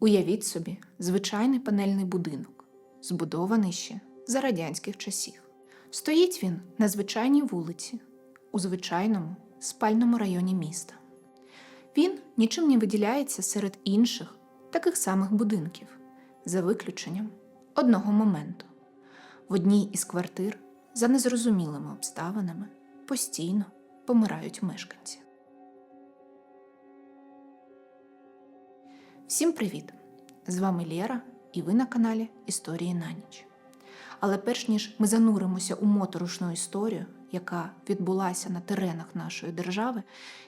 Уявіть собі, звичайний панельний будинок, збудований ще за радянських часів. Стоїть він на звичайній вулиці, у звичайному спальному районі міста. Він нічим не виділяється серед інших таких самих будинків, за виключенням одного моменту. В одній із квартир за незрозумілими обставинами постійно помирають мешканці. Всім привіт! З вами Лєра, і ви на каналі Історії на ніч. Але перш ніж ми зануримося у моторошну історію, яка відбулася на теренах нашої держави,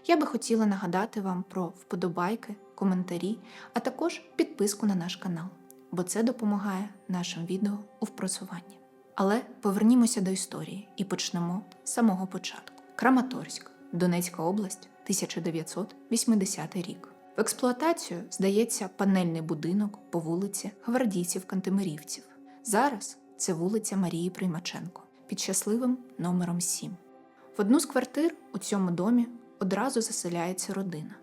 я би хотіла нагадати вам про вподобайки, коментарі, а також підписку на наш канал, бо це допомагає нашим відео у впросуванні. Але повернімося до історії і почнемо з самого початку. Краматорськ, Донецька область, 1980 рік. Експлуатацію здається панельний будинок по вулиці Гвардійців-Кантемирівців. Зараз це вулиця Марії Приймаченко під щасливим номером 7. В одну з квартир у цьому домі одразу заселяється родина: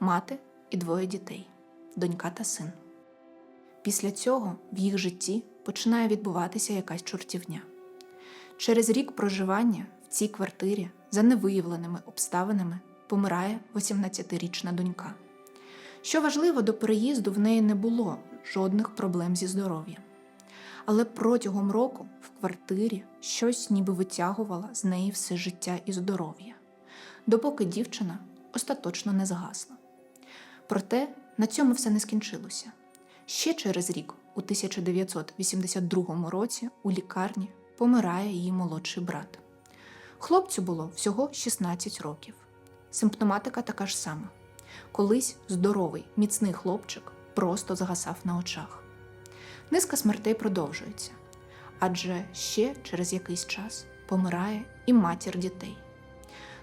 мати і двоє дітей, донька та син. Після цього в їх житті починає відбуватися якась чортівня. Через рік проживання в цій квартирі за невиявленими обставинами помирає 18-річна донька. Що важливо, до переїзду в неї не було жодних проблем зі здоров'ям. Але протягом року в квартирі щось ніби витягувало з неї все життя і здоров'я, допоки дівчина остаточно не згасла. Проте на цьому все не скінчилося. Ще через рік, у 1982 році, у лікарні помирає її молодший брат. Хлопцю було всього 16 років. Симптоматика така ж сама. Колись здоровий, міцний хлопчик просто згасав на очах. Низка смертей продовжується, адже ще через якийсь час помирає і матір дітей.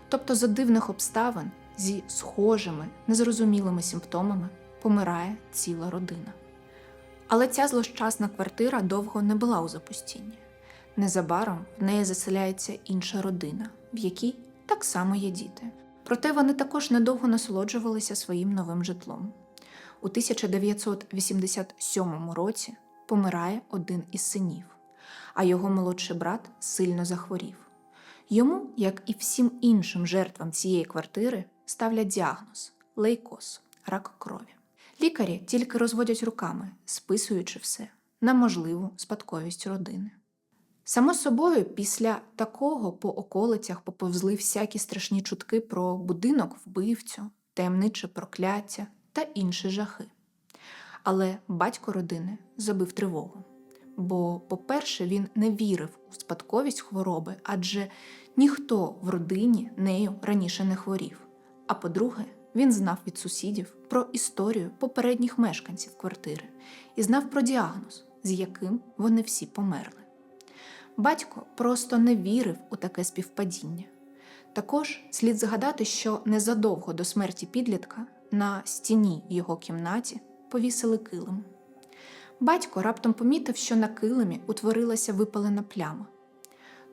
Тобто, за дивних обставин зі схожими, незрозумілими симптомами помирає ціла родина. Але ця злощасна квартира довго не була у запустінні. Незабаром в неї заселяється інша родина, в якій так само є діти. Проте вони також недовго насолоджувалися своїм новим житлом. У 1987 році помирає один із синів, а його молодший брат сильно захворів. Йому, як і всім іншим жертвам цієї квартири, ставлять діагноз лейкоз, рак крові. Лікарі тільки розводять руками, списуючи все на можливу спадковість родини. Само собою, після такого по околицях поповзли всякі страшні чутки про будинок вбивцю, таємниче прокляття та інші жахи. Але батько родини забив тривогу. Бо, по-перше, він не вірив у спадковість хвороби, адже ніхто в родині нею раніше не хворів. А по-друге, він знав від сусідів про історію попередніх мешканців квартири і знав про діагноз, з яким вони всі померли. Батько просто не вірив у таке співпадіння. Також слід згадати, що незадовго до смерті підлітка на стіні його кімнаті повісили килим. Батько раптом помітив, що на килимі утворилася випалена пляма.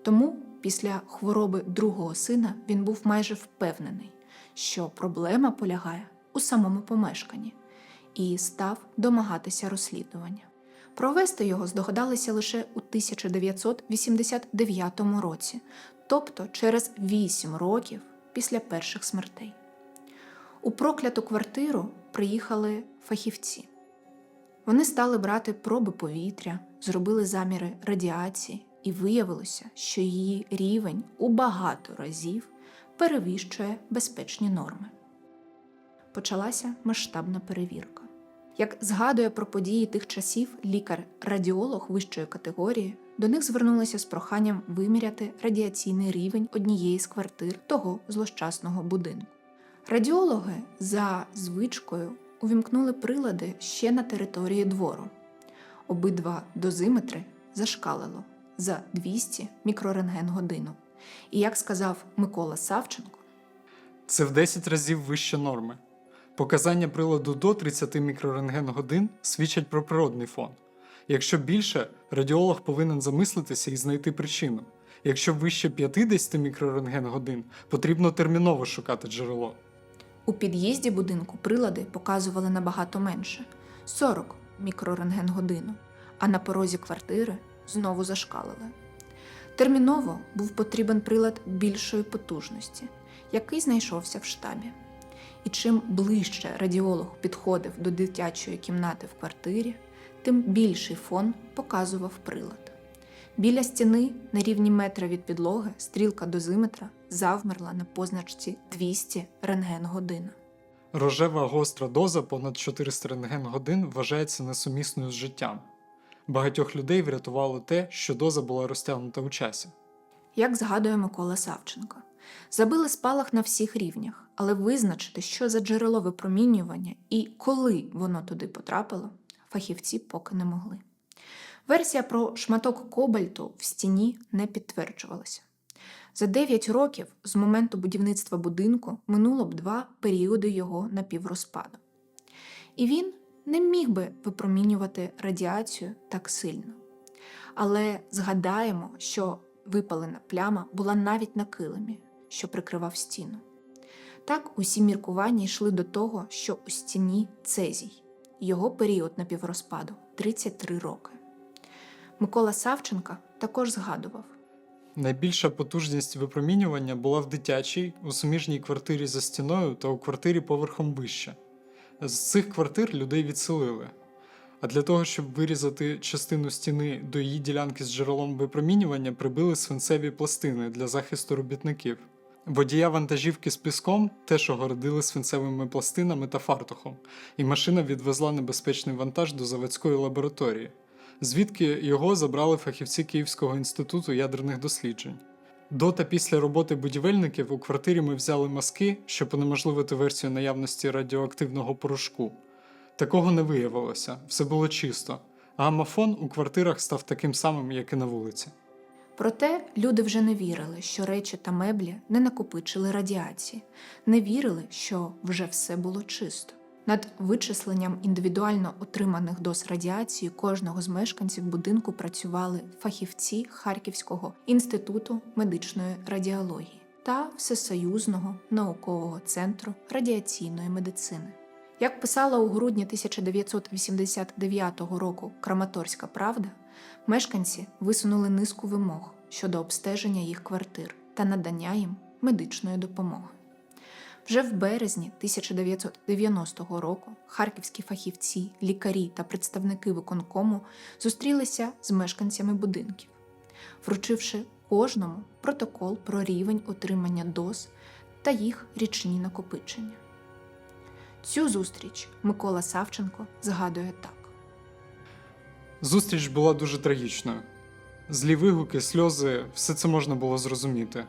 Тому після хвороби другого сина він був майже впевнений, що проблема полягає у самому помешканні, і став домагатися розслідування. Провести його здогадалися лише у 1989 році, тобто через 8 років після перших смертей. У прокляту квартиру приїхали фахівці. Вони стали брати проби повітря, зробили заміри радіації, і виявилося, що її рівень у багато разів перевищує безпечні норми. Почалася масштабна перевірка. Як згадує про події тих часів лікар-радіолог вищої категорії, до них звернулися з проханням виміряти радіаційний рівень однієї з квартир того злощасного будинку. Радіологи за звичкою увімкнули прилади ще на території двору. Обидва дозиметри зашкалило за 200 мікрорентген годину. І як сказав Микола Савченко, Це в 10 разів вище норми. Показання приладу до 30 мікрорентген годин свідчать про природний фон. Якщо більше, радіолог повинен замислитися і знайти причину. Якщо вище 50 мікрорентген годин, потрібно терміново шукати джерело. У під'їзді будинку прилади показували набагато менше 40 мікрорентген-годину, а на порозі квартири знову зашкалили. Терміново був потрібен прилад більшої потужності, який знайшовся в штабі. І чим ближче радіолог підходив до дитячої кімнати в квартирі, тим більший фон показував прилад. Біля стіни, на рівні метра від підлоги, стрілка дозиметра завмерла на позначці 200 рентген-година. Рожева гостра доза понад 400 рентген-годин вважається несумісною з життям. Багатьох людей врятувало те, що доза була розтягнута у часі. Як згадує Микола Савченко, забили спалах на всіх рівнях, але визначити, що за джерело випромінювання і коли воно туди потрапило, фахівці поки не могли. Версія про шматок кобальту в стіні не підтверджувалася. За 9 років з моменту будівництва будинку минуло б два періоди його напіврозпаду. І він не міг би випромінювати радіацію так сильно. Але згадаємо, що випалена пляма була навіть на килимі, що прикривав стіну. Так усі міркування йшли до того, що у стіні цезій. Його період напіврозпаду 33 роки. Микола Савченка також згадував. Найбільша потужність випромінювання була в дитячій, у суміжній квартирі за стіною та у квартирі поверхом вище. З цих квартир людей відселили. А для того, щоб вирізати частину стіни до її ділянки з джерелом випромінювання, прибили свинцеві пластини для захисту робітників. Водія вантажівки з піском теж огородили свинцевими пластинами та фартухом, і машина відвезла небезпечний вантаж до заводської лабораторії, звідки його забрали фахівці Київського інституту ядерних досліджень. До та після роботи будівельників у квартирі ми взяли маски, щоб унеможливити версію наявності радіоактивного порошку. Такого не виявилося, все було чисто. Гамафон у квартирах став таким самим, як і на вулиці. Проте люди вже не вірили, що речі та меблі не накопичили радіації, не вірили, що вже все було чисто. Над вичисленням індивідуально отриманих доз радіації кожного з мешканців будинку працювали фахівці Харківського інституту медичної радіології та Всесоюзного наукового центру радіаційної медицини. Як писала у грудні 1989 року Краматорська Правда, мешканці висунули низку вимог щодо обстеження їх квартир та надання їм медичної допомоги. Вже в березні 1990 року харківські фахівці, лікарі та представники виконкому зустрілися з мешканцями будинків, вручивши кожному протокол про рівень отримання доз та їх річні накопичення. Цю зустріч Микола Савченко згадує так. Зустріч була дуже трагічною. Злі вигуки, сльози, все це можна було зрозуміти.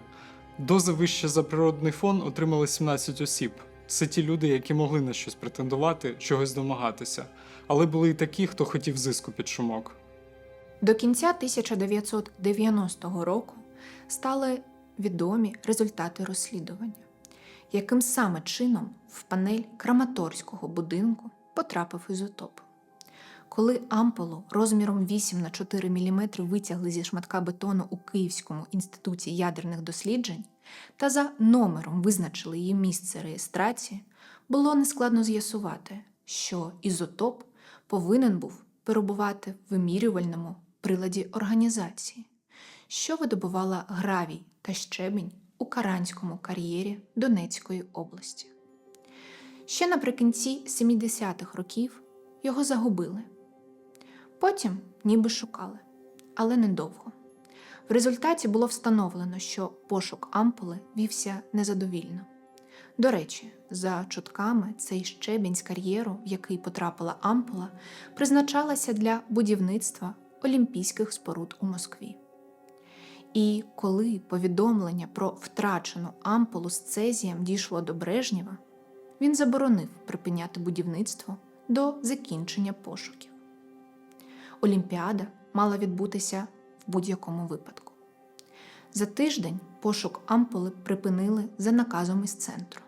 Дози вище за природний фон отримали 17 осіб. Це ті люди, які могли на щось претендувати, чогось домагатися, але були й такі, хто хотів зиску під шумок. До кінця 1990 року стали відомі результати розслідування, яким саме чином в панель Краматорського будинку потрапив ізотоп. Коли ампулу розміром 8 на 4 мм витягли зі шматка бетону у Київському інституті ядерних досліджень та за номером визначили її місце реєстрації, було нескладно з'ясувати, що ізотоп повинен був перебувати в вимірювальному приладі організації, що видобувала гравій та щебінь у Каранському кар'єрі Донецької області. Ще наприкінці 70-х років його загубили. Потім ніби шукали, але недовго. В результаті було встановлено, що пошук ампули вівся незадовільно. До речі, за чутками, цей щебінь з кар'єру, в який потрапила ампула, призначалася для будівництва Олімпійських споруд у Москві. І коли повідомлення про втрачену ампулу з цезієм дійшло до Брежнєва, він заборонив припиняти будівництво до закінчення пошуків. Олімпіада мала відбутися в будь-якому випадку. За тиждень пошук ампули припинили за наказом із центру.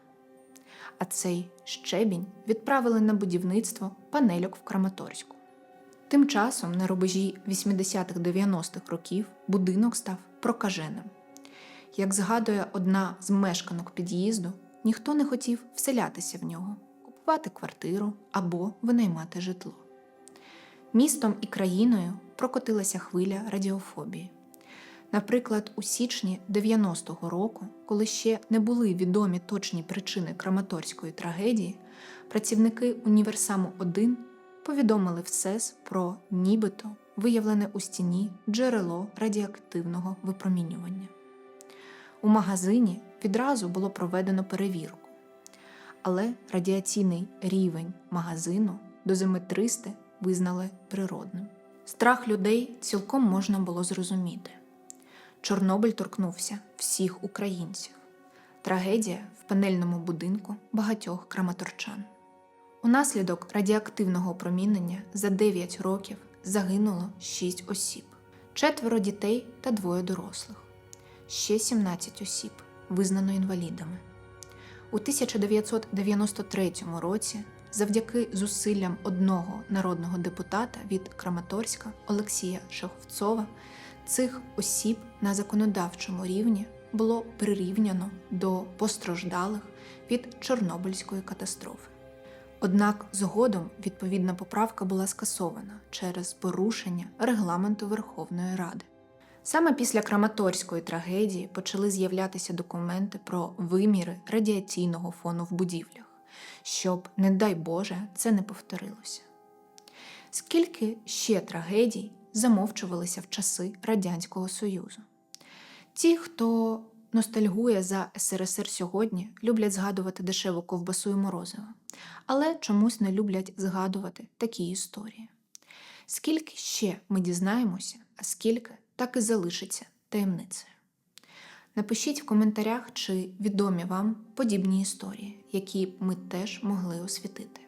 А цей щебінь відправили на будівництво панельок в Краматорську. Тим часом на рубежі 80-х-90-х років будинок став прокаженим. Як згадує одна з мешканок під'їзду, ніхто не хотів вселятися в нього. купувати квартиру або винаймати житло. Містом і країною прокотилася хвиля радіофобії. Наприклад, у січні 90-го року, коли ще не були відомі точні причини Краматорської трагедії, працівники універсаму 1 повідомили в СЕС про нібито виявлене у стіні джерело радіоактивного випромінювання. У магазині відразу було проведено перевірку, але радіаційний рівень магазину дозиметристи визнали природним. Страх людей цілком можна було зрозуміти. Чорнобиль торкнувся всіх українців. Трагедія в панельному будинку багатьох краматорчан. Унаслідок радіоактивного опромінення за 9 років загинуло 6 осіб, четверо дітей та двоє дорослих. Ще 17 осіб визнано інвалідами. У 1993 році, завдяки зусиллям одного народного депутата від Краматорська Олексія Шаховцова, цих осіб на законодавчому рівні було прирівняно до постраждалих від Чорнобильської катастрофи. Однак згодом відповідна поправка була скасована через порушення регламенту Верховної Ради. Саме після Краматорської трагедії почали з'являтися документи про виміри радіаційного фону в будівлях, щоб, не дай Боже, це не повторилося. Скільки ще трагедій замовчувалися в часи Радянського Союзу? Ті, хто ностальгує за СРСР сьогодні, люблять згадувати дешеву ковбасу і морозиво, але чомусь не люблять згадувати такі історії. Скільки ще ми дізнаємося, а скільки так і залишиться таємницею. Напишіть в коментарях, чи відомі вам подібні історії, які ми теж могли освітити.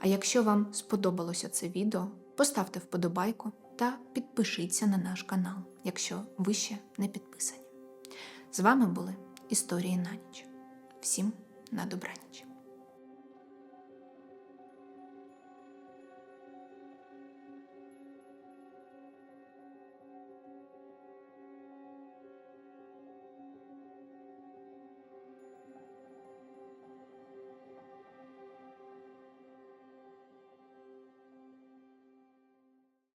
А якщо вам сподобалося це відео, поставте вподобайку та підпишіться на наш канал, якщо ви ще не підписані. З вами були Історії на ніч. Всім на добраніч!